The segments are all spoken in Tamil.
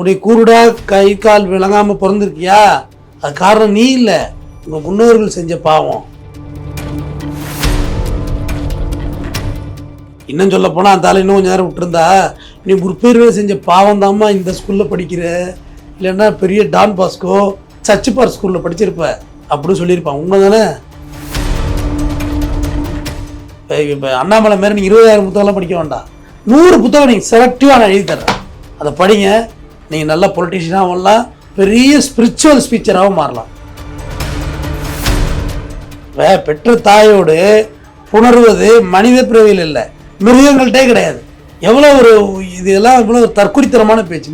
உன்னை கூருடா கை கால் விளங்காமல் பிறந்திருக்கியா? அது காரணம் நீ இல்லை. உங்கள் முன்னோர்கள் செஞ்ச பாவம். இன்னும் சொல்ல போனால் அந்த ஆள் இன்னும் கொஞ்சம் நேரம் விட்டுருந்தா நீ முற்பேர்வே செஞ்ச பாவம் தாம்மா இந்த ஸ்கூலில் படிக்கிற. இல்லைன்னா பெரிய டான் பாஸ்கோ சச்சிப்பார் ஸ்கூலில் படிச்சிருப்ப. அப்படின்னு சொல்லியிருப்பான். உண்மை தானே இப்போ அண்ணாமலை மாரி நீங்கள் இருபதாயிரம் புத்தகம்லாம் படிக்க வேண்டாம். நூறு புத்தகம் நீங்கள் செலக்டிவாக நான் எழுதி தர்றேன். அதை படிங்க. நீங்கள் நல்ல பொலிட்டிஷியனாக வரலாம். பெரிய ஸ்பிரிச்சுவல் ஸ்பீச்சராகவும் மாறலாம். வே பெற்ற தாயோடு புணர்வது மனித பிறவியில் இல்லை. மிருகங்கள்ட்டே கிடையாது. எவ்வளோ ஒரு இதெல்லாம் இவ்வளோ ஒரு தற்குறித்தனமான பேச்சு.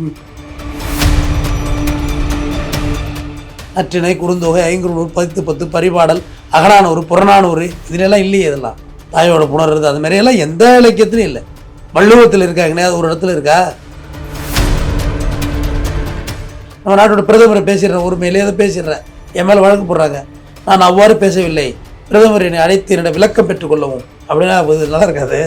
நற்றினை குறுந்தொகை ஐங்குறுநூறு பத்து பத்து பரிபாடல் அகநானூறு புறநானூறு இதுலெல்லாம் இல்லையே இதெல்லாம். தாயோட புணர்றது அது மாதிரியெல்லாம் எந்த இலக்கியத்துலையும் இல்லை. வள்ளுவத்தில் இருக்கா எங்கேயாவது ஒரு இடத்துல இருக்கா? நம்ம நாட்டோட பிரதமரை பேசிடுறேன் உரிமையிலே அதை பேசிடுறேன் என் மேலே வழக்கு போடுறாங்க. நான் அவ்வாறு பேசவில்லை. பிரதமர் என்னை அழைத்து என்னிடம் விளக்கம் பெற்றுக்கொள்ளவும் அப்படின்னா அது நல்லா இருக்காது.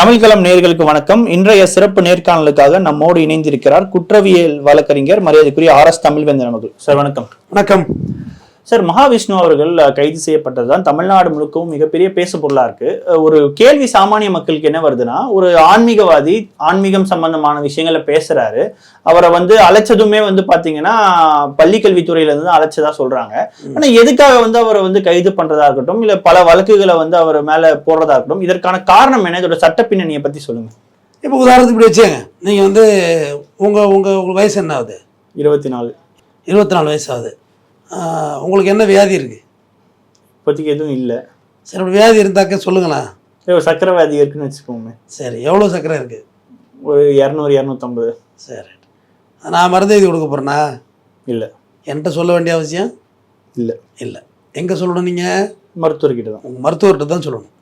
தமிழ்களம் நேர்களுக்கு வணக்கம். இன்றைய சிறப்பு நேர்காணலுக்காக நம்மோடு இணைந்திருக்கிறார் குற்றவியல் வழக்கறிஞர் மரியாதைக்குரிய ஆர் எஸ் தமிழ்வேந்தன் அவர்கள். சார் வணக்கம். வணக்கம். சார் மகாவிஷ்ணு அவர்கள் கைது செய்யப்பட்டதுதான். தமிழ்நாடு முழுக்கவும் மிகப்பெரிய பேசு பொருளா இருக்கு. அஹ், ஒரு கேள்வி சாமானிய மக்களுக்கு என்ன வருதுன்னா ஒரு ஆன்மீகவாதி ஆன்மீகம் சம்பந்தமான விஷயங்களை பேசுறாரு. அவரை வந்து அழைச்சதுமே வந்து பாத்தீங்கன்னா பள்ளிக்கல்வித்துறையில இருந்து தான் அழைச்சதா சொல்றாங்க. ஆனா எதுக்காக வந்து அவரை வந்து கைது பண்றதா இருக்கட்டும் இல்ல பல வழக்குகளை வந்து அவர் மேல போடுறதா இருக்கட்டும் இதற்கான காரணம் என்ன? இதோட சட்ட பின்னணியை பத்தி சொல்லுங்க. இப்போ உதாரணத்துக்கு இப்படி வச்சுங்க நீங்கள் வந்து உங்கள் உங்கள் உங்கள் வயசு என்ன ஆகுது? இருபத்தி நாலு. இருபத்தி நாலு வயசு ஆகுது. உங்களுக்கு என்ன வியாதி இருக்குது இப்போதைக்கு எதுவும் இல்லை. சரி அப்படி வியாதி இருந்தாக்க சொல்லுங்களேன் ஒரு சக்கரவாதி இருக்குன்னு வச்சுக்கோங்க சரி எவ்வளோ சக்கரை இருக்குது ஒரு இரநூறு இரநூத்தம்பது. சரி. நான் மருந்து எழுதி கொடுக்க போகிறேன்னா இல்லை. என்கிட்ட சொல்ல வேண்டிய அவசியம்? இல்லை. இல்லை. எங்கே சொல்லணும் நீங்கள் மருத்துவர்கிட்ட தான். உங்கள் மருத்துவர்கிட்ட தான் சொல்லணும்.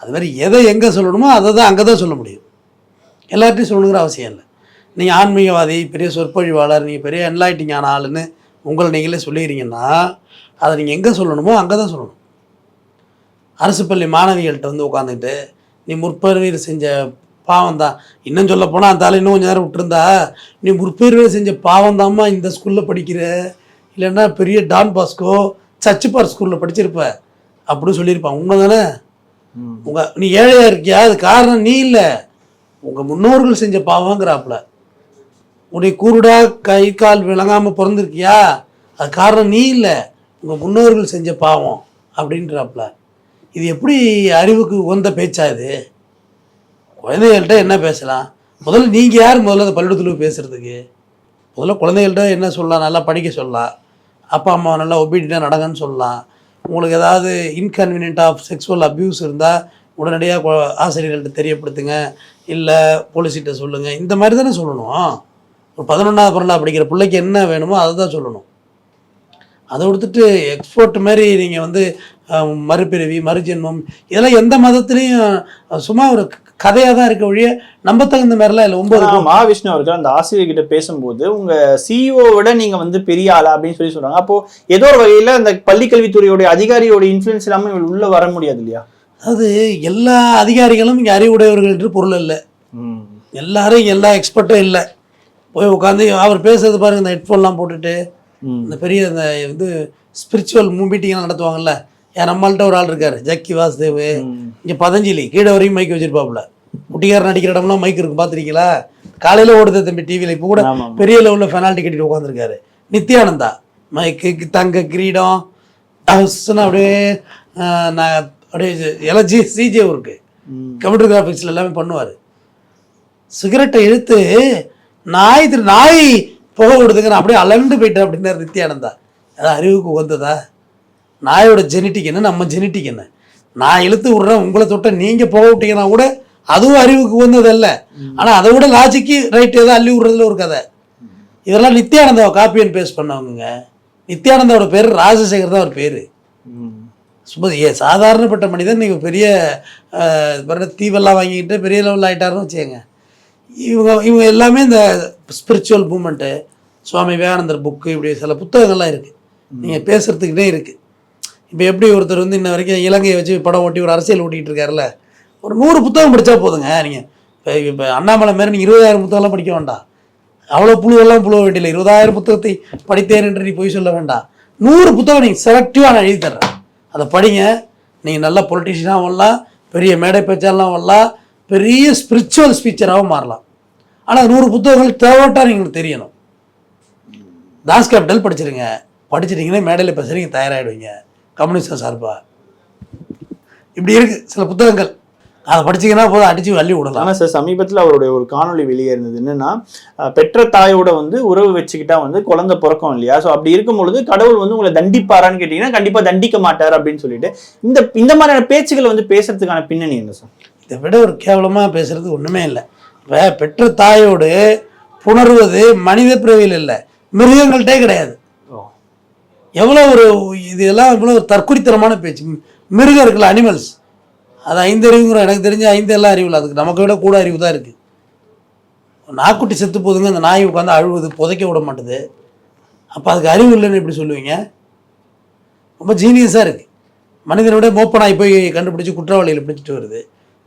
அது மாதிரி எதை எங்கே சொல்லணுமோ அதை தான் அங்கே தான் சொல்ல முடியும். எல்லார்ட்டையும் சொல்லணுங்கிற அவசியம் இல்லை. நீங்கள் ஆன்மீகவாதி பெரிய சொற்பொழிவாளர் நீங்கள் பெரிய என்லைட்டிங் ஆன ஆளுன்னு உங்களை நீங்களே சொல்லிக்கிறீங்கன்னா அதை நீங்கள் எங்கே சொல்லணுமோ அங்கே தான் சொல்லணும். அரசு பள்ளி மாணவிகள்கிட்ட வந்து உட்காந்துக்கிட்டு நீ முற்பேர்வையில் செஞ்ச பாவம் தான் இன்னும் சொல்ல போனால் அந்த இன்னும் கொஞ்சம் நேரம் விட்டுருந்தா நீ முற்பேர்வையில் செஞ்ச பாவம் தாம்மா இந்த ஸ்கூலில் படிக்கிற. இல்லைன்னா பெரிய டான் பாஸ்கோ சர்ச்சுப்பார் ஸ்கூலில் படிச்சிருப்ப. அப்படின்னு சொல்லியிருப்பான். உண்மை தானே உங்க நீ ஏழையா இருக்கியா? அது காரணம் நீ இல்லை. உங்க முன்னோர்கள் செஞ்ச பாவங்கிறாப்புல. உடைய கூருடா கை கால் விளங்காமல் பிறந்திருக்கியா? அது காரணம் நீ இல்லை. உங்கள் முன்னோர்கள் செஞ்ச பாவம் அப்படின்றாப்புல இது எப்படி அறிவுக்கு உகந்த பேச்சா இது? குழந்தைகள்கிட்ட என்ன பேசலாம்? முதல்ல நீங்கள் யார் முதல்ல அந்த பள்ளிக்கூடத்தில் பேசுகிறதுக்கு முதல்ல குழந்தைகள்கிட்ட என்ன சொல்லலாம்? நல்லா படிக்க சொல்லலாம். அப்பா அம்மா நல்லா ஒபீடியாக நடங்கன்னு சொல்லலாம். உங்களுக்கு ஏதாவது இன்கன்வீனியன்ட் ஆஃப் செக்ஸுவல் அப்யூஸ் இருந்தால் உடனடியாக ஆசிரியர்கள்ட்ட தெரியப்படுத்துங்க. இல்லை போலீஸ்கிட்ட சொல்லுங்கள் இந்த மாதிரி தானே சொல்லணும். ஒரு பதினொன்றாவது பன்னெண்டாவது படிக்கிற பிள்ளைக்கு என்ன வேணுமோ அதை தான் சொல்லணும். அதை கொடுத்துட்டு எக்ஸ்போர்ட் மாதிரி நீங்கள் வந்து மறுபிறவி மறுஜென்மம் இதெல்லாம் எந்த மதத்துலேயும் சும்மா ஒரு கதையாக தான் இருக்க ஒழிய நம்ப தகுந்த மாதிரிலாம் இல்லை. ஒம்பது ஆனா, மகாவிஷ்ணு அவர்கள் அந்த ஆசிரியர் கிட்ட பேசும்போது உங்க சிஇஓ விட நீங்க வந்து பெரிய ஆளா அப்படின்னு சொல்லி சொல்றாங்க. அப்போ ஏதோ ஒரு வகையில அந்த பள்ளிக்கல்வித்துறையோட அதிகாரியோட இன்ஃபுளுன்ஸ் இல்லாம இவங்க உள்ள வர முடியாது இல்லையா? அது எல்லா அதிகாரிகளும் இங்கே அறிவுடையவர்கள் என்று பொருள் இல்லை எல்லாரும் எல்லா எக்ஸ்பர்ட்டும் இல்லை. போய் உட்காந்து அவர் பேசுறது பாருங்க இந்த ஹெட்ஃபோன்லாம் போட்டுட்டு இந்த பெரிய இந்த இது ஸ்பிரிச்சுவல் மீட்டிங்லாம் நடத்துவாங்கல்ல என் நம்மள்ட்ட ஒரு ஆள் இருக்காரு ஜக்கி வாசுதேவ். இங்கே பதஞ்சலி கீழே வரையும் மைக் வச்சிருப்பாப்புல. குட்டிக்காரன் நடிக்கிற இடம்லாம் மைக் இருக்கு பார்த்துருக்கீங்களா? காலையில் ஓடுது தம்பி டிவியில் இப்போ கூட. பெரிய லெவலில் பெனால்ட்டி கட்டிட்டு உட்காந்துருக்காரு நித்யானந்தா மைக்கு தங்க கிரீடம் அப்படியே நான் அப்படியே எல்லாம் ஜி சிஜே இருக்கு கம்ப்யூட்டர் கிராஃபிக்ஸில் எல்லாமே பண்ணுவார். சிகரெட்டை இழுத்து நாய் திரு நாய் புகை விடுதுங்க நான் அப்படியே அலண்டு போயிட்டேன் அப்படின்னாரு நித்யானந்தா. அதான் அறிவுக்கு உகந்ததா? நாயோட ஜெனட்டிக் என்ன நம்ம ஜெனட்டிக் என்ன? நான் இழுத்து விட்றேன் உங்களை தொட்ட நீங்கள் புகை விட்டீங்கன்னா கூட அதுவும் அறிவுக்கு உகந்ததல்ல. ஆனால் அதை விட லாஜிக்கு ரைட் ஏதோ அள்ளி விடுறதுல ஒரு கதை. இதெல்லாம் நித்யானந்தாவை காப்பி அண்ட் பேஸ்ட் பண்ணவங்க நித்யானந்தாவோட பேர் ராஜசேகர் தான் அவர் பேர். சும்மா ஏ சாதாரணப்பட்ட மனிதன் நீங்கள் பெரிய தீவெல்லாம் வாங்கிக்கிட்டு பெரிய லெவலில் ஆகிட்டாருன்னு வச்சுக்கோங்க. இவங்க இவங்க எல்லாமே இந்த spiritual movement Swami Vivekanandar book இப்படி சில புத்தகங்கள்லாம் இருக்குது நீங்கள் பேசுகிறதுக்குனே இருக்குது இப்போ எப்படி ஒருத்தர் வந்து இன்ன வரைக்கும் இலங்கையை வச்சு படம் ஓட்டி ஒரு அரசியல் ஓட்டிகிட்டு இருக்காருல்ல ஒரு நூறு புத்தகம் படித்தா போதுங்க நீங்கள் இப்போ இப்போ அண்ணாமலை மாரி நீ இருபதாயிரம் புத்தகம்லாம் படிக்க வேண்டாம். அவ்வளோ புழுவெல்லாம் புழுவ வேண்டியதில்லை. இருபதாயிரம் புத்தகத்தை படித்தேன் என்று நீ போய் சொல்ல வேண்டாம். நூறு புத்தகம் நீங்கள் செலக்டிவாக நான் எழுதி தர்றேன். அதை படிங்க. நீங்கள் நல்ல பொலிட்டீஷியனாக வரலாம் பெரிய மேடை பேச்சாலாம் வரலாம் பெரிய ஸ்பிரிச்சுவல் ஸ்பீச்சராகவும் மாறலாம். ஆனால் நூறு புத்தகங்கள் தேவைட்டா நீங்கள் தெரியணும். தாஸ் கேபிட்டல் படிச்சிருங்க. படிச்சிட்டிங்கன்னா மேடையில் பேசுகிறீங்க தயாராகிடுவீங்க கம்யூனிஸ்ட் சார்பா? இப்படி இருக்குது சில புத்தகங்கள். அதை படிச்சீங்கன்னா போதும் அடித்து அள்ளி விடலாம். ஆனால் சார் சமீபத்தில் அவருடைய ஒரு காணொளி வெளியே இருந்தது என்னன்னா பெற்ற தாயோட வந்து உறவு வச்சுக்கிட்டா வந்து குழந்தை பிறக்கும் இல்லையா? ஸோ அப்படி இருக்கும் பொழுது கடவுள் வந்து உங்களை தண்டிப்பாரான்னு கேட்டீங்கன்னா கண்டிப்பாக தண்டிக்க மாட்டார் அப்படின்னு சொல்லிட்டு இந்த இந்த மாதிரியான பேச்சுகளை வந்து பேசுறதுக்கான பின்னணி என்ன சார் இதை விட ஒரு கேவலமாக பேசுறது ஒன்றுமே இல்லை. இப்போ பெற்ற தாயோடு புணர்வது மனித பிறவியில் இல்லை. மிருகங்கள்ட்டே கிடையாது. எவ்வளோ ஒரு இதெல்லாம் இவ்வளோ ஒரு தற்குறித்தனமான பேச்சு. மிருகம் இருக்குல்ல அனிமல்ஸ் அது ஐந்து அறிவுங்கிற எனக்கு தெரிஞ்ச ஐந்து எல்லாம் அறிவு இல்லை அதுக்கு நமக்கு விட கூட அறிவு தான் இருக்குது நாக்குட்டி செத்து போதுங்க அந்த நாய் உட்காந்து அழுவுது புதைக்க விட மாட்டுது. அப்போ அதுக்கு அறிவு இல்லைன்னு எப்படி சொல்லுவீங்க? ரொம்ப ஜீனியஸாக இருக்குது மனிதனை விட மோப்ப நாய் போய் கண்டுபிடிச்சி குற்றவாளிகளை பிடிச்சிட்டு வருது.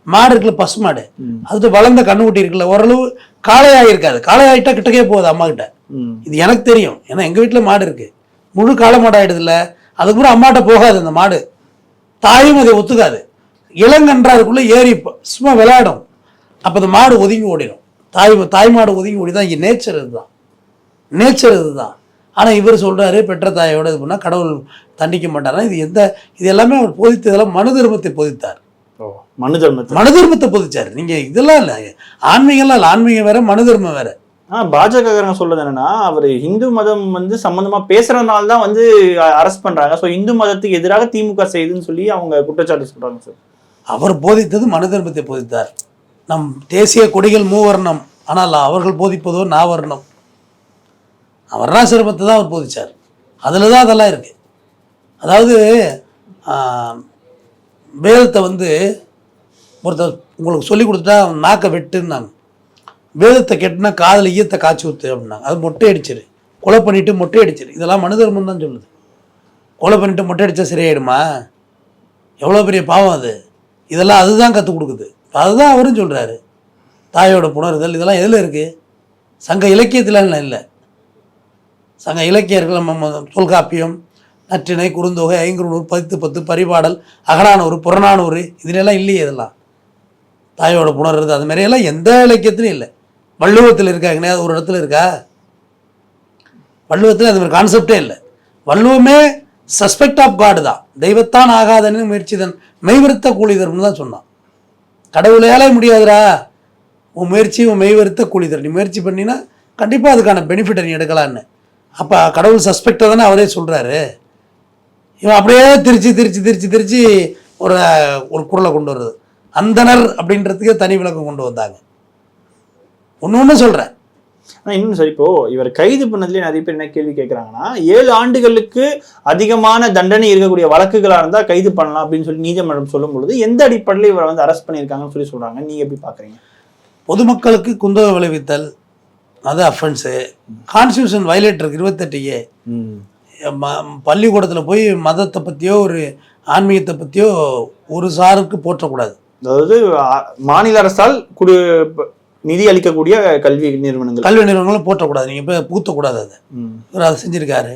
மாடு இருக்குல்ல பசு மாடு. அதுட்டு வளர்ந்த கண்ணுக்குட்டி இருக்குல்ல ஓரளவு காளையாக இருக்காது. காளையாயிட்டா கிட்டக்கே போகுது அம்மா கிட்ட. இது எனக்கு தெரியும். ஏன்னா எங்கள் வீட்டில் மாடு இருக்குது முழு காளை மாடு ஆயிடுதுல்ல அதுக்கு கூட அம்மாட்ட போகாது அந்த மாடு. தாயும் அதை ஒத்துக்காது. இளங்கன்றா அதுக்குள்ளே ஏறி சும்மா விளையாடும். அப்போ அந்த மாடு ஒதுங்கி ஓடிடும். தாய் தாய் மாடு ஒதுங்கி ஓடி தான் இங்கே நேச்சர் இதுதான். நேச்சர் இதுதான். ஆனால் இவர் சொல்கிறாரு பெற்ற தாயோட இது பண்ணால் கடவுள் தண்டிக்க மாட்டாரா? இது எந்த இது எல்லாமே அவர் போதித்ததெல்லாம் மனு தர்மத்தை போதித்தார். மனு தர்மத்தை மனு தர்மத்தை போதிச்சார். நீங்கள் இதெல்லாம் இல்லை. ஆன்மீகம்லாம் இல்லை ஆன்மீகம் வேற மனு தர்மம் வேற. ஆ பாஜகக்காரங்க சொல்றது என்னன்னா அவர் இந்து மதம் வந்து சம்பந்தமா பேசுறதுனால தான் வந்து அரெஸ்ட் பண்றாங்க. ஸோ இந்து மதத்துக்கு எதிராக திமுக செய்யுதுன்னு சொல்லி அவங்க குற்றச்சாட்டு சொல்றாங்க சார் அவர் போதித்தது மனு தர்மத்தை போதித்தார். நம் தேசிய கொடிகள் மூவர்ணம். ஆனால் அவர்கள் போதிப்பதோ நாவர்ணம். வர்ணாசிரமத்தை தான் அவர் போதிச்சார். அதில் தான் அதெல்லாம் இருக்குது அதாவது வேதத்தை வந்து ஒருத்தர் உங்களுக்கு சொல்லி கொடுத்துட்டா நாக்கை வெட்டுன்னாங்க. வேதத்தை கெட்டினா காதில் ஈயத்தை காய்ச்சி ஊற்று அப்படின்னாங்க. அது மொட்டை அடிச்சிரு கொலை பண்ணிவிட்டு மொட்டை அடிச்சிரு இதெல்லாம் மனு தர்மம் தான் சொல்லுது. கொலை பண்ணிவிட்டு மொட்டை அடித்தா சரியாயிடுமா? எவ்வளோ பெரிய பாவம் அது. இதெல்லாம் அதுதான் கற்றுக் கொடுக்குது. அதுதான் அவரும் சொல்கிறாரு தாயோட புணர்தல் இதெல்லாம் எதில் இருக்குது சங்க இலக்கியத்தில் இல்லை. சங்க இலக்கியர்கள் நம்ம ம- தொல்காப்பியம் நற்றிணை குறுந்தொகை ஐங்குறுநூறு பத்து பத்து பரிபாடல் அகடானூறு புறநானூறு இதுலெல்லாம் இல்லையே இதெல்லாம். தாயோட புணர்றது அது மாதிரியெல்லாம் எந்த இலக்கியத்துலையும் இல்லை. வள்ளுவத்தில் இருக்கா எங்கேயாவது ஒரு இடத்துல இருக்கா? வள்ளுவத்தில் அது மாதிரி கான்செப்டே இல்லை. வள்ளுவமே சஸ்பெக்ட் ஆஃப் காடு தான். தெய்வத்தான் ஆகாதன்னு முயற்சிதன் மெய்வருத்த கூலிதர்னு தான் சொன்னான். கடவுளையாலே முடியாதுடா. உன் முயற்சி உன் மெய்வருத்த கூலிதர். நீ முயற்சி பண்ணினா கண்டிப்பாக அதுக்கான பெனிஃபிட்டை நீ எடுக்கலான்னு. அப்போ கடவுள் சஸ்பெக்டாக தானே அவரே சொல்கிறாரு இவன் அப்படியே திருச்சி திருச்சி திருச்சி திருச்சி ஒரு ஒரு குரலை கொண்டு வருது அந்தனர் அப்படின்றதுக்கே தனி விளக்கம் கொண்டு வந்தாங்க. ஒன்று ஒன்று சொல்கிறேன் ஆனா இன்னும் சார் இப்போ இவர் கைது பண்ணதுலயே நிறைய பேர் என்ன கேள்வி கேட்கறாங்கன்னா ஏழு ஆண்டுகளுக்கு அதிகமான தண்டனை இருக்கக்கூடிய வழக்குகளா இருந்தா கைது பண்ணலாம் அப்படின்னு சொல்லி நீதிமன்றம் சொல்லும் பொழுது எந்த அடிப்படையில் இவரை வந்து அரெஸ்ட் பண்ணியிருக்காங்கன்னு சொல்லி சொல்றாங்க. நீங்க எப்படி பாக்குறீங்க? பொதுமக்களுக்கு குந்தக விளைவித்தல் அது அஃபென்ஸு கான்ஸ்டியூஷன் வயலேட் இருக்கு இருபத்தெட்டு ஏ ம. பள்ளிக்கூடத்தில் போய் மதத்தை பற்றியோ ஒரு ஆன்மீகத்தை பற்றியோ ஒரு சாருக்கு போற்றக்கூடாது. அதாவது மாநில அரசால் குடு நிதி அளிக்கக்கூடிய கல்வி நிறுவனங்கள். கல்வி நிறுவனங்களும் போற்றக்கூடாது. நீங்கள் போய் பூத்தக்கூடாது அதை. இவர் அதை செஞ்சுருக்காரு.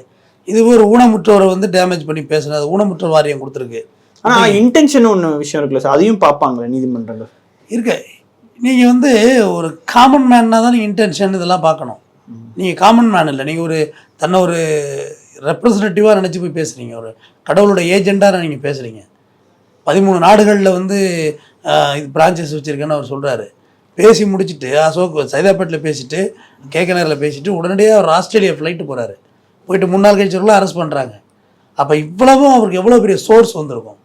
இது ஒரு ஊனமுற்றோரை வந்து டேமேஜ் பண்ணி பேசுனது ஊனமுற்றோர் வாரியம் கொடுத்துருக்கு. ஆனா இன்டென்ஷன் ஒண்ணு விஷயம் இருக்குல்ல சார்? அதையும் பார்ப்பாங்களே நீதிமன்றங்கள்? இருக்க. நீங்கள் வந்து ஒரு காமன் மேன்னா தான் இன்டென்ஷன் இதெல்லாம் பார்க்கணும். நீங்கள் காமன் மேன் இல்லை. நீங்கள் ஒரு தன்னை ஒரு ரெப்ரசன்டேட்டிவாக நினச்சி போய் பேசுகிறீங்க ஒரு கடவுளோட ஏஜெண்டாக நீங்கள் பேசுகிறீங்க பதிமூணு நாடுகளில் வந்து இது பிரான்ச்சஸ் வச்சுருக்கேன்னு அவர் சொல்கிறாரு பேசி முடிச்சுட்டு அசோக் சைதாப்பேட்டில் பேசிட்டு கேக்கநேரில் பேசிட்டு உடனடியாக அவர் ஆஸ்திரேலியா ஃப்ளைட்டு போகிறாரு போயிட்டு முன்னாள் கழிச்சவர்களாம் அரெஸ்ட் பண்ணுறாங்க அப்போ இவ்வளவும் அவருக்கு எவ்வளோ பெரிய சோர்ஸ் வந்திருக்கும்.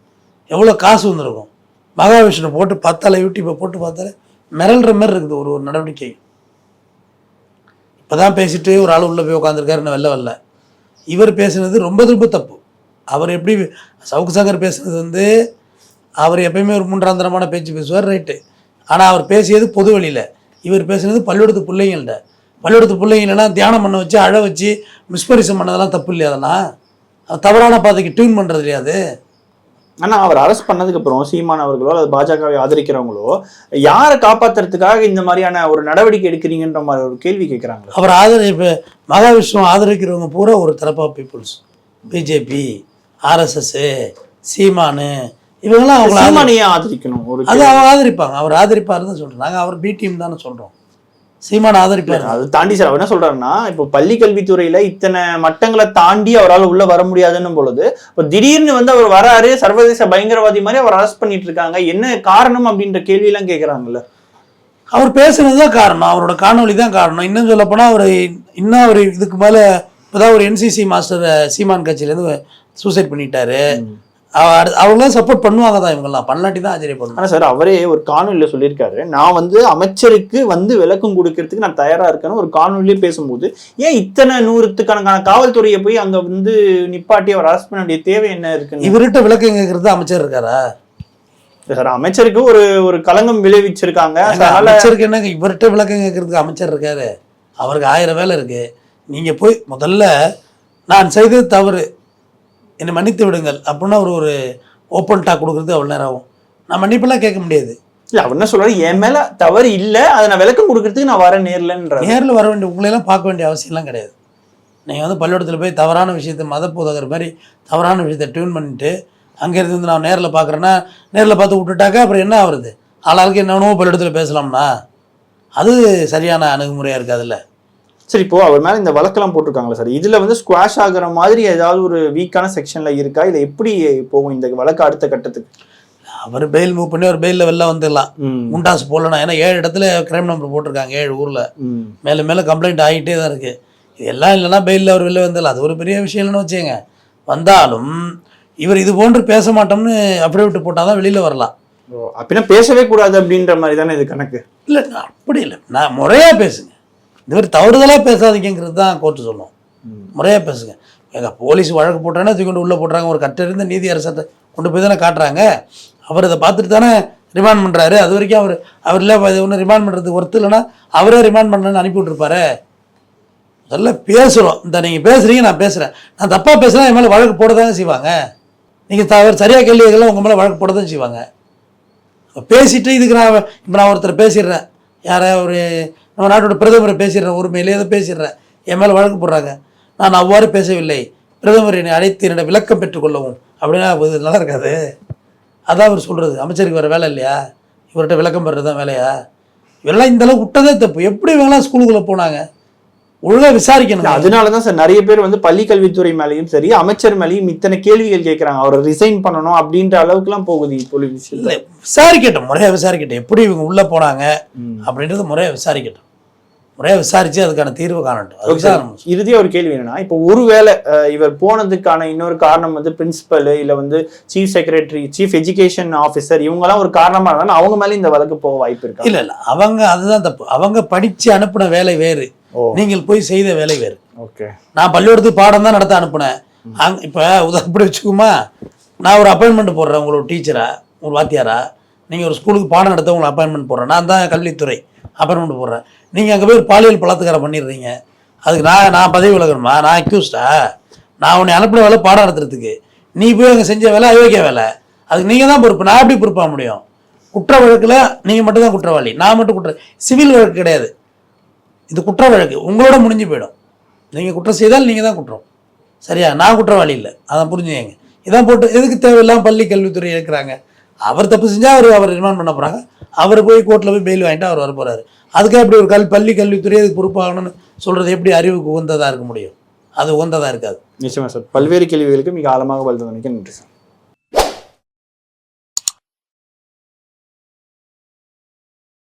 எவ்வளோ காசு வந்திருக்கும். மகாவிஷ்ணு போட்டு பார்த்தாலே யூடியூப்பை போட்டு பார்த்தாலே மிரல்ற மாதிரி இருக்குது ஒரு ஒரு நடவடிக்கை. இப்போ தான் பேசிட்டு ஒரு ஆள் உள்ளே போய் உட்காந்துருக்காருன்னு வெளில வரல. இவர் பேசுனது ரொம்ப ரொம்ப தப்பு. அவர் எப்படி சவுக்கு சங்கர் பேசுனது வந்து அவர் எப்பயுமே ஒரு மூன்றாந்தரமான பேச்சு பேசுவார் ரைட்டு ஆனால் அவர் பேசியது பொது வழியில். இவர் பேசுனது பள்ளிக்கூடத்து பிள்ளைங்கள்ட்ட. பள்ளிக்கூடத்து பிள்ளைங்களெல்லாம் தியானம் பண்ண வச்சு அழ வச்சு மிஸ்பரிசம் பண்ணதெல்லாம் தப்பு இல்லையா அதெல்லாம் அது தவறான பாதைக்கு டியூன் பண்ணுறது இல்லையா அது? ஆனா அவர் அரெஸ்ட் பண்ணதுக்கு அப்புறம் சீமான் அவர்களோ அல்லது பாஜகவை ஆதரிக்கிறவங்களோ யாரை காப்பாத்துறதுக்காக இந்த மாதிரியான ஒரு நடவடிக்கை எடுக்கிறீங்கன்ற மாதிரி ஒரு கேள்வி கேட்கறாங்க அவர் ஆதரி இப்போ மகாவிஷ்ணு ஆதரிக்கிறவங்க பூரா ஒரு தரப்பா பீப்புள்ஸ். பிஜேபி ஆர்எஸ்எஸ்ஸு சீமானு இவங்கெல்லாம் அவங்கள ஆதரி- சீமானை ஏன் ஆதரிக்கணும் ஒரு அது அவர் ஆதரிப்பாங்க. அவர் ஆதரிப்பார் தான் சொல்கிறோம் நாங்கள் அவர் பி டீம் தானே சொல்கிறோம் சீமான் ஆதரிப்பார். அது தாண்டி சார் அவர் என்ன சொல்றாருன்னா இப்போ பள்ளி கல்வித்துறையில இத்தனை மட்டங்களை தாண்டி அவரால் உள்ள வர முடியாதுன்னும் பொழுது இப்போ திடீர்னு வந்து அவர் வராரு சர்வதேச பயங்கரவாதி மாதிரி அவர் அரெஸ்ட் பண்ணிட்டு இருக்காங்க. என்ன காரணம் அப்படின்ற கேள்வி எல்லாம் கேக்குறாங்கல்ல. அவர் பேசுனது தான் காரணம். அவரோட காணொளி தான் காரணம். இன்னும் சொல்ல போனால் அவர் இன்னும் அவர் இதுக்கு மேலே இப்போதான் ஒரு என்சிசி மாஸ்டர் சீமான் கட்சியிலேருந்து சூசைட் பண்ணிட்டாரு. அவங்களாம் சப்போர்ட் பண்ணுவாங்க தான் இவங்கெல்லாம். பண்ணலாட்டி தான் ஆச்சரியப்படணும். ஆனா சார் அவரே ஒரு காணொலியில சொல்லியிருக்காரு. நான் வந்து அமைச்சருக்கு வந்து விளக்கம் கொடுக்கறதுக்கு நான் தயாரா இருக்கேன்னு ஒரு காணொலியிலே பேசும்போது ஏன் இத்தனை நூறுத்துக்கணக்கான காவல்துறையை போய் அங்க வந்து நிப்பாட்டி அவர் அரெஸ்ட் பண்ண வேண்டிய தேவை என்ன இருக்குன்னு? இவர்கிட்ட விளக்கம் கேட்கறது அமைச்சர் இருக்காரா? சார் அமைச்சருக்கு ஒரு ஒரு களங்கம் விளைவிச்சிருக்காங்க. அமைச்சருக்கு என்னங்க? இவர்கிட்ட விளக்கம் கேட்கறதுக்கு அமைச்சர் இருக்காரு. அவருக்கு ஆயிரம் வேலை இருக்கு. நீங்க போய் முதல்ல நான் செய்தது தவறு. என்னை மன்னித்து விடுங்கள் அப்படின்னா ஒரு ஒரு ஓப்பன் டாக் கொடுக்குறது அவ்வளோ நேரம் ஆகும். நான் மன்னிப்பெல்லாம் கேட்க முடியாது. இல்ல அவர் என்ன சொல்றாரு? என் மேல தவறு இல்ல அதை நான் விளக்கம் கொடுக்கறதுக்கு நான் வரேன் நேர்லன்ற நேரில் வர வேண்டிய உங்களையெல்லாம் பார்க்க வேண்டிய அவசியம்லாம் கிடையாது. நீங்கள் வந்து பள்ளிக்கூடத்தில் போய் தவறான விஷயத்தை மத போதகர் மாதிரி தவறான விஷயத்தை டியூன் பண்ணிட்டு அங்கேருந்து வந்து நான் நேரில் பார்க்குறேன்னா நேரில் பார்த்து விட்டுட்டாக்கா அப்புறம் என்ன ஆகுறது? ஆளாளுக்கு என்னென்னமோ பள்ளிக்கூடத்தில் பேசலாம்னா அது சரியான அணுகுமுறையாக இருக்காதுல்ல. சரி இப்போ அவர் மேல இந்த வழக்கெல்லாம் போட்டிருக்காங்களா சார். இதுல வந்து ஸ்குவாஷ் ஆகுற மாதிரி ஏதாவது ஒரு வீக்கான செக்ஷன்ல இருக்கா? இல்ல எப்படி போகும் இந்த வழக்கு அடுத்த கட்டத்துக்கு? அவர் பெயில் மூவ் பண்ணி ஒரு பெயிலில் வெளில வந்துடலாம். முண்டாஸ் போடலாம் ஏன்னா ஏழு இடத்துல கிரைம் நம்பர் போட்டிருக்காங்க ஏழு ஊரில். மேலே மேலே கம்ப்ளைண்ட் ஆகிட்டே தான் இருக்குது இது எல்லாம் இல்லைன்னா பெயிலில் அவர் வெளில வந்துடலாம். அது ஒரு பெரிய விஷயம் இல்லைன்னு வச்சுங்க வந்தாலும் இவர் இது போன்று பேச மாட்டோம்னு அஃபிடவிட் போட்டால் தான் வெளியில் வரலாம். அப்படின்னா பேசவே கூடாது அப்படின்ற மாதிரி தானே இது கணக்கு? இல்லை அப்படி இல்லை. நான் முறையாக பேசுங்க. இந்த மாதிரி தவறுதலாக பேசாதீங்கிறது தான் கோர்ட்டு சொல்லும். முறையாக பேசுங்க. எங்க போலீஸ் வழக்கு போட்டானே தூக்கி கொண்டு உள்ளே போட்டுறாங்க ஒரு கட்டறிந்த நீதி அரசத்தை கொண்டு போய் தானே காட்டுறாங்க. அவர் இதை பார்த்துட்டு தானே ரிமாண்ட் பண்ணுறாரு அது வரைக்கும் அவர் அவர் இல்லை இது ஒன்றும் ரிமாண்ட் பண்ணுறதுக்கு ஒர்த்து இல்லைன்னா அவரே ரிமாண்ட் பண்ணலன்னு அனுப்பி விட்ருப்பாரு முதல்ல பேசுகிறோம் இந்த நீங்கள் பேசுகிறீங்க நான் பேசுகிறேன் நான் தப்பாக பேசுனா என் மேலே வழக்கு போட தாங்க செய்வாங்க. நீங்கள் தவறு சரியாக கேள்விகள்லாம் உங்கள் மேலே வழக்கு போட தான் செய்வாங்க. பேசிட்டு இதுக்கு நான் இப்போ நான் ஒருத்தர் பேசிடுறேன். யாரை ஒரு நம்ம நாட்டோட பிரதமரை பேசிடுறேன் உரிமையிலே ஏதோ பேசிடுறேன் என் மேலே வழக்கு போடுறாங்க. நான் அவ்வாறு பேசவில்லை. பிரதமர் என்னை அழைத்து என்னிடம் விளக்கம் பெற்றுக்கொள்ளவும் அப்படின்னா இது நல்லா இருக்காது. அதான் அவர் சொல்கிறது அமைச்சருக்கு வேறு வேலை இல்லையா? இவர்கிட்ட விளக்கம் பெறுறது தான் வேலையா? இவரெல்லாம் இந்த அளவுக்கு விட்டதே தப்பு. எப்படி இவங்கெல்லாம் ஸ்கூலுக்குள்ளே போனாங்க? ஒழுங்காக விசாரிக்கணும். அதனாலதான் சார் நிறைய பேர் வந்து பள்ளி கல்வித்துறை மேலயும் சரி அமைச்சர் மேலயும் இத்தனை கேள்விகள் கேட்கறாங்க அவரை ரிசைன் பண்ணணும் அப்படின்ற அளவுக்கு எல்லாம் போகுது விஷயத்துல. இல்லை விசாரிக்கட்டும் முறையாக விசாரிக்கட்டும். எப்படி இவங்க உள்ளே போனாங்க அப்படின்றது முறையாக விசாரிக்கட்டும். முறையாக விசாரித்து அதுக்கான தீர்வு காணட்டும். ஓகே அதுதான் சார் நம்ம இறுதியா ஒரு கேள்வி என்னன்னா இப்போ ஒருவேளை இவர் போனதுக்கான இன்னொரு காரணம் வந்து பிரின்சிபல் இல்ல வந்து chief secretary chief education officer இவங்கெல்லாம் ஒரு காரணமா இருந்தாலும் அவங்க மேல இந்த வழக்கு போக வாய்ப்பு இருக்கா? இல்லை இல்லை அவங்க அதுதான் தப்பு. அவங்க படித்து அனுப்பின வேலை வேறு. நீங்கள் போய் செய்த வேலை வேறு. ஓகே. நான் பள்ளிக்கூடத்துக்கு பாடம் தான் நடத்த அனுப்புனேன். அங் இப்போ உதாரணப்படி வச்சுக்குமா? நான் ஒரு அப்பாயின்மெண்ட் போடுறேன் உங்களோட டீச்சரா ஒரு வாத்தியாரா? நீங்கள் ஒரு ஸ்கூலுக்கு பாடம் நடத்த உங்களுக்கு அப்பாயின்மெண்ட் போடுறேன். நான் தான் கல்வித்துறை அப்பாயின்மெண்ட் போடுறேன். நீங்கள் அங்கே போய் பாலியல் பலாத்காரம் பண்ணிடுறீங்க. அதுக்கு நான் நான் பதவி விலகணுமா? நான் அக்யூஸ்டா நான் உன்னை அனுப்பின வேலை பாடம் நடத்துறதுக்கு. நீ போய் அங்கே செஞ்ச வேலை அயோக்கிய வேலை. அதுக்கு நீங்கள் தான் பொறுப்பு. நான் எப்படி பொறுப்பாக முடியும்? குற்ற வழக்கில் நீங்கள் மட்டும் தான் குற்றவாளி. நான் மட்டும் குற்ற சிவில் வழக்கு கிடையாது. இது குற்ற வழக்கு உங்களோட முடிஞ்சு போயிடும். நீங்கள் குற்றம் செய்தால் நீங்கள் தான் குற்றம். சரியா? நான் குற்றவாளி இல்லை. அதான் புரிஞ்சுங்க. இதான் போட்டு எதுக்கு தேவையில்லாமல் பள்ளி கல்வித்துறை இருக்கிறாங்க? அவர் தப்பு செஞ்சால் அவர் அவர் ரிமாண்ட் பண்ண போகிறாங்க அவர் போய் கோர்ட்டில் போய் பெயில் வாங்கிட்டு அவர் வர போகிறாரு அதுக்காக இப்படி ஒரு கல் பள்ளி கல்வித்துறை அதுக்கு பொறுப்பாகணும்னு சொல்கிறது எப்படி அறிவுக்கு உகந்ததாக இருக்க முடியும்? அது உகந்ததாக இருக்காது. நிச்சயமாக சார். பல்வேறு கேள்விகளுக்கு மிக ஆழமாக பதில் தந்தமைக்கு நன்றி சார்.